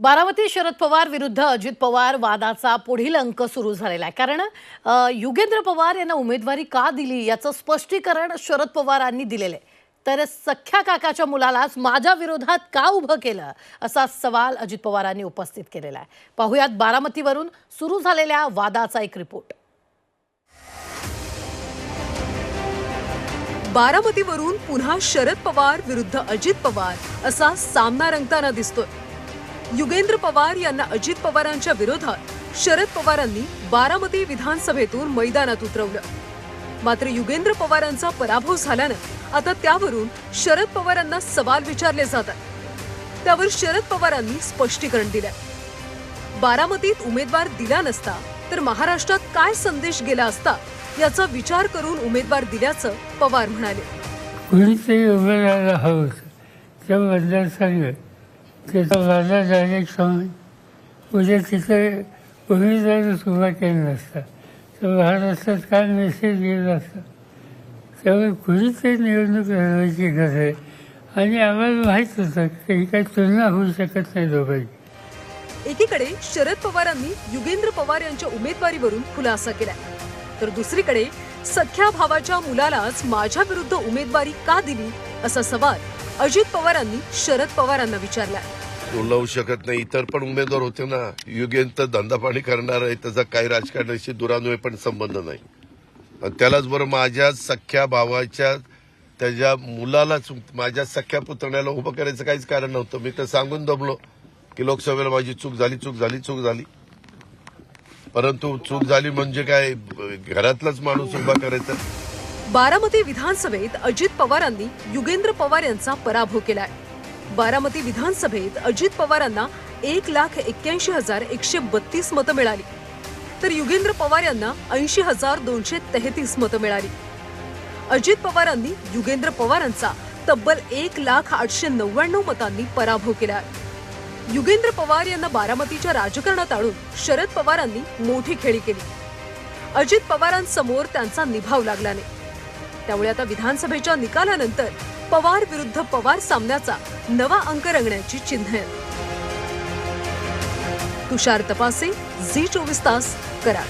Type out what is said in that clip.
बारामती शरद पवार विरुद्ध अजित पवार वादाचा पुढील अंक सुरू झालेला आहे. कारण युगेंद्र पवार यांना उमेदवारी का दिली याचं स्पष्टीकरण शरद पवारांनी दिलेलं आहे. तर सख्या काकाच्या मुलालाच माझ्या विरोधात का उभं केलं असा सवाल अजित पवारांनी उपस्थित केलेला आहे. पाहुयात बारामतीवरून सुरू झालेल्या वादाचा एक रिपोर्ट. बारामतीवरून पुन्हा शरद पवार विरुद्ध अजित पवार असा सामना रंगताना दिसतोय. युगेंद्र पवार यांना अजित पवारांच्या विरोधात शरद पवारांनी बारामती विधानसभेतून मैदानात उतरवलं. मात्र युगेंद्र पवारांचा पराभव झाल्यानं आता त्यावरून शरद पवारांना सवाल विचारले जातात. त्यावर शरद पवारांनी स्पष्टीकरण दिलं. बारामतीत उमेदवार दिला नसता तर महाराष्ट्रात काय संदेश गेला असता याचा विचार करून उमेदवार दिल्याचं पवार म्हणाले. त्याचा माझा डायरेक्ट समज उद्या तिथे उमेदवारच सुरुवात केली नसता. तर महाराष्ट्रात काय मेसेज गेला असता? त्यामुळे कुणीतरी निवडणूक लढवायची गरज आहे. आणि आम्हाला माहीत होतं की काही तुलना होऊ शकत नाही दोघांची. एकीकडे शरद पवारांनी युगेंद्र पवार यांच्या उमेदवारीवरून खुलासा केला. तर दुसरीकडे सख्या भावाच्या मुलालाच माझ्या विरुद्ध उमेदवारी का दिली? असा सवाल अजित पवारांनी शरद पवारांना विचारला. लावू शकत नाही इतर पण उमेदवार होते ना. युगेंत धंदा पाणी करणार आहे त्याचा काही राजकारणाशी दुरान्वय पण संबंध नाही. त्यालाच बरं माझ्या सख्या भावाच्या त्याच्या मुलालाच माझ्या सख्या पुतण्याला उभं करायचं काहीच कारण नव्हतं. मी तर सांगून दमलो की लोकसभेला माझी चूक झाली चूक झाली चूक झाली. परंतु चूक झाली म्हणजे काय घरातलाच माणूस उभा करायचा. बारामती विधानसभेत अजित पवारांनी युगेंद्र पवार यांचा पराभव केलाय. बारामती विधानसभेत अजित पवारांना एक लाख एक्क्याऐंशी हजार एकशे बत्तीस मतं मिळाली. तर युगेंद्र पवार यांना ऐंशी हजार दोनशे तेहतीस मतं मिळाली. अजित पवारांनी युगेंद्र पवारांचा तब्बल एक लाख आठशे नव्याण्णव मतांनी पराभव केला युगेंद्र पवार यांना बारामतीच्या राजकारणात आणून शरद पवारांनी मोठी खेळी केली. अजित पवारांसमोर त्यांचा निभाव लागला नाही त्यामुळे आता विधानसभेच्या निकालानंतर पवार विरुद्ध पवार सामन्याचा नवा अंक रंगण्याची चिन्ह आहेत. तुषार तपासे झी चोवीस तास करा